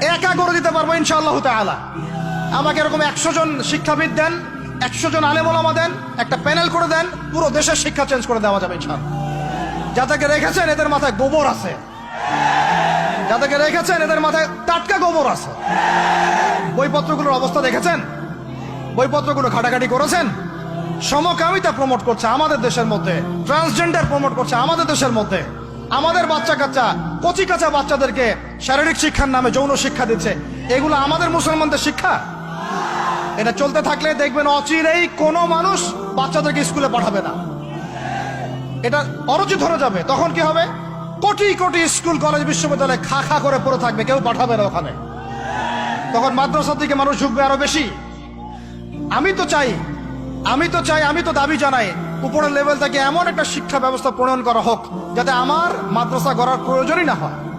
একা করে দিতে পারব ইনশাআল্লাহ তাআলা। আমাকে এরকম একশো জন শিক্ষাবিদ দেন, একশো জন আলেমলামা দেন, একটা প্যানেল করে দেন, পুরো দেশের শিক্ষা চেঞ্জ করে দেওয়া যাবে ইনশাআল্লাহ। যাদেরকে রেখেছেন, এদের মাথায় গোবর আছে। যাদেরকে রেখেছেন, এদের মাথায় টাটকা গোবর আছে। বইপত্রগুলোর অবস্থা দেখেছেন? বইপত্রগুলো ঘাটাঘাটি করেছেন? সমকামিতা প্রমোট করছে আমাদের দেশের মধ্যে ট্রান্সজেন্ডার প্রমোট করছে আমাদের দেশের মধ্যে। আমাদের বাচ্চা কাচ্চা, কচি কাঁচা বাচ্চাদেরকে শারীরিক শিক্ষার নামে যৌন শিক্ষা দিচ্ছে। এগুলো আমাদের মুসলমানদের শিক্ষা? এটা চলতে থাকলে দেখবেন অচিরেই কোনো মানুষ বাচ্চাদেরকে স্কুলে পাঠাবে না। এটা অরুচি ধরে যাবে। তখন কি হবে? কোটি কোটি স্কুল, কলেজ, বিশ্ববিদ্যালয়ে খা খা করে পড়ে থাকবে, কেউ পাঠাবে না ওখানে। তখন মাদ্রাসার দিকে মানুষ ঝুঁকবে আরও বেশি। আমি তো চাই, আমি তো চাই, আমি তো দাবি জানাই উপরের লেভেল থেকে এমন একটা শিক্ষা ব্যবস্থা প্রণয়ন করা হোক যাতে আমার মাদ্রাসা গড়ার প্রয়োজনই না হয়।